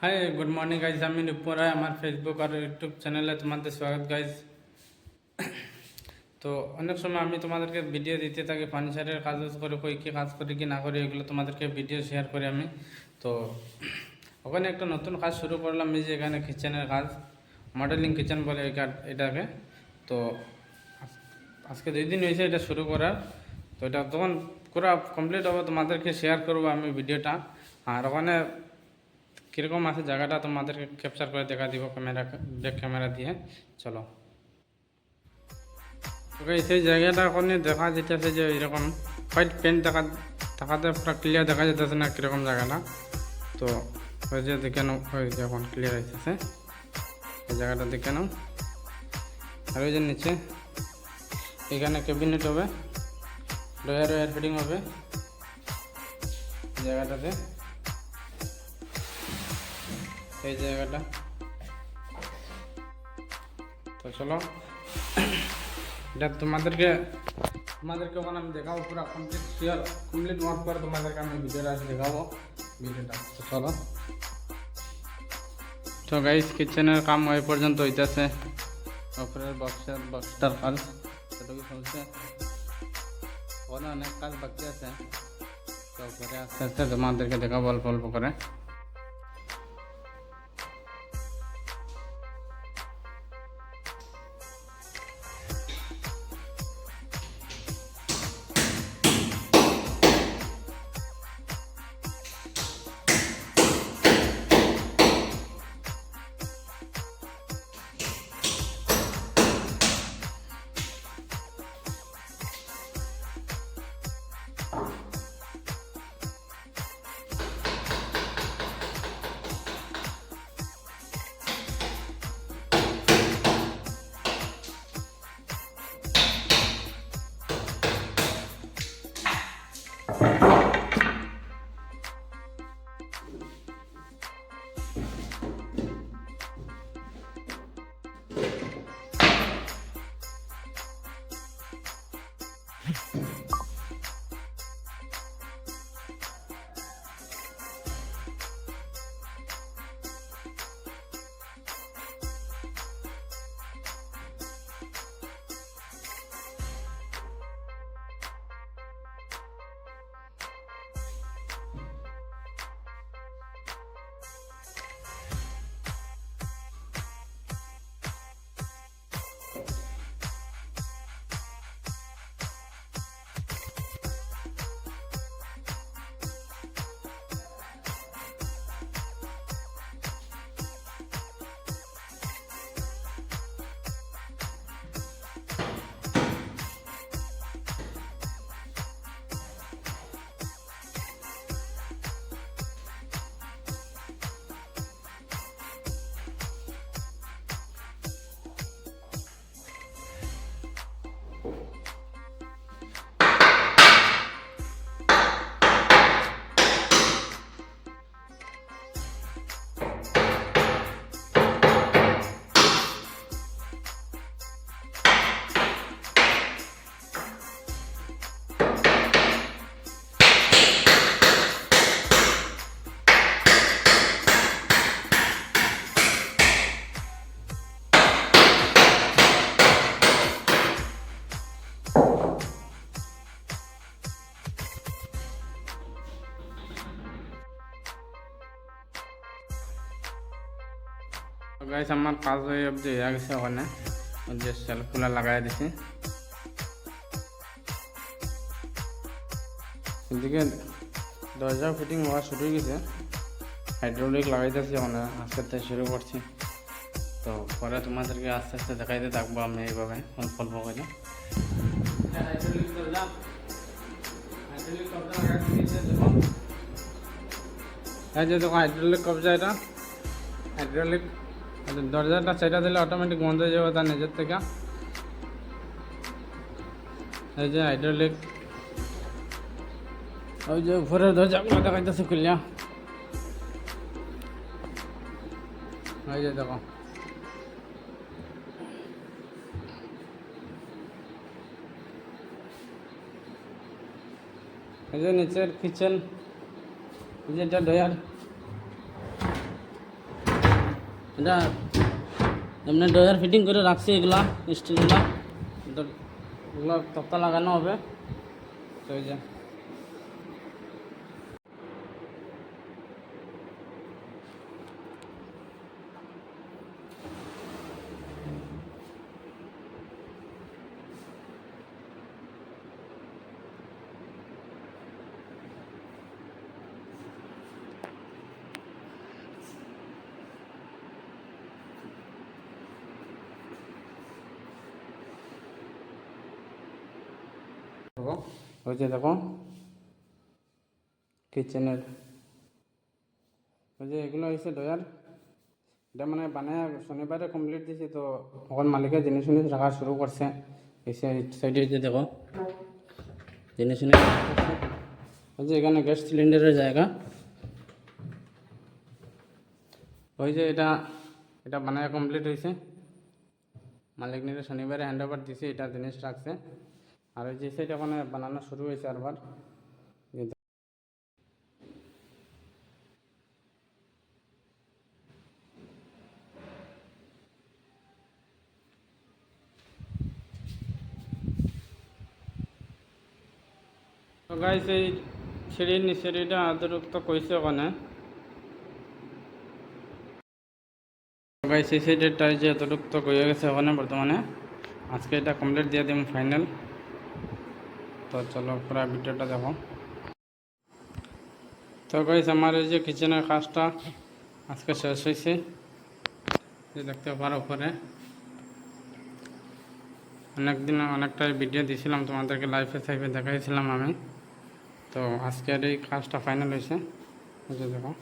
Hi good morning guys আমি নুপুর রায় আমার Facebook আর YouTube চ্যানেলে তোমাদের স্বাগত গাইজ তো অনেক সময় আমি তোমাদেরকে ভিডিও দিতে থাকি ফার্নিচারের কাজ করে, কই কী কাজ করি কি না করি, এগুলো তোমাদেরকে ভিডিও শেয়ার করি আমি। তো ওখানে একটা নতুন কাজ শুরু করলাম, এই যে এখানে কিচেনের কাজ মডেলিং কিচেন বলে এটাকে। তো আজ- আজকে দুই দিন হয়েছে এটা শুরু করার। তো এটা তখন করা কমপ্লিট হবে, তোমাদেরকে শেয়ার করব আমি ভিডিওটা আর ওখানে কীরকম আছে জায়গাটা তোমাদেরকে ক্যাপচার করে দেখা দিব ক্যামেরা ব্যাক ক্যামেরা দিয়ে। চলো। ওকে, সেই জায়গাটা ওখানে দেখা যেতেছে যে এরকম হোয়াইট পেন্ট দেখা, দেখাতে পুরো ক্লিয়ার দেখা যেতেছে না কীরকম জায়গাটা। তো ওই যে দেখে নাও, ওই যে এখন ক্লিয়ার হইতেছে। ওই জায়গাটা দেখে নাও। আর ওই যে নিচে, এখানে ক্যাবিনেট হবে। ডয়ার ওয়ার ফিটিং হবে। জায়গাটাতে। এই জায়গাটা। তো চলো। এটা তোমাদেরকে তোমাদেরকে ওখানে আমি দেখাবো পুরো কমপ্লিট ক্লিয়ার কমপ্লিট ওয়ার্ক করে তোমাদেরকে আমি ভিডিওটা দেখাবো ভিডিওটা। তো চলো। তো গাইস কিচেনের কাম ওই পর্যন্ত হইতেছে। উপরের বক্সের বক্সটার কাজ সেটুকু চলছে। ওখানে অনেক কাজ বাকি আছে। তো পরে আস্তে আস্তে তোমাদেরকে দেখাবো অল্প অল্প করে। গাইস আমার কাজ হয়ে অবধি হয়ে গেছে ওখানে যে সেলফগুলো লাগাই দিছি। এদিকে দরজা ফিটিং হওয়া শুরু হয়ে গেছে। হাইড্রোলিক লাগাইতেছি ওখানে আস্তে আস্তে শুরু করছি তো পরে তোমাদেরকে আস্তে আস্তে দেখাইতে থাকব আমি এইভাবে অল্প অল্প করে দিয়েছে যে দেখো হাইড্রোলিক কবজা এটা। হাইড্রোলিক দরজাটা সেটা দিলে অটোমেটিক বন্ধ হয়ে যাবে তার নিজের থেকে। এই যে হাইড্রোলিক ওই যে উপরের দরজাগুলো দেখাইতেছে খুলিয়া ওই যে দেখো। এই যে নিচের কিচেন এই যে এটা ডয়ার এটা এমনি ডয়ার ফিটিং করে রাখছি এগুলা স্টিলগুলা এগুলো তক্তা লাগানো হবে। তো এই যে দেখো ওই যে দেখো। কিচেনের ওই যে এগুলো হয়েছে ডয়ার এটা মানে বানায় শনিবারে কমপ্লিট দিয়েছি তো এখন মালিকের জিনিস জিনিস রাখা শুরু করছে। এই সাইডে যে দেখো, জিনিস জিনিস। ওই যে এখানে গ্যাস সিলিন্ডারের জায়গা। ওই যে এটা এটা বানায় কমপ্লিট হয়েছে। মালিক নিলে শনিবারে হ্যান্ড ওভার দিছে, এটা জিনিস রাখছে। আর ওই যে সেটা ওখানে বানানো শুরু হয়েছে আরবার। তো গাইস এই সিঁড়ির সিঁড়িটা আদরুক্ত কইছে ওখানে। গাইস এই যে এতটুকু হয়ে গেছে ওখানে বর্তমানে। আজকে এটা কমপ্লিট দিয়ে দিম ফাইনাল তো চলো পুরো ভিডিওটা দেখো। তো গাইস আমার এই যে কিচেনের কাজটা আজকে শেষ হয়েছে যে দেখতে পারো উপরে। অনেকদিন অনেকটা ভিডিও দিয়েছিলাম তোমাদেরকে লাইফে সাইফে দেখাইছিলাম আমি। তো আজকের এই কাজটা ফাইনাল হয়েছে দেখো।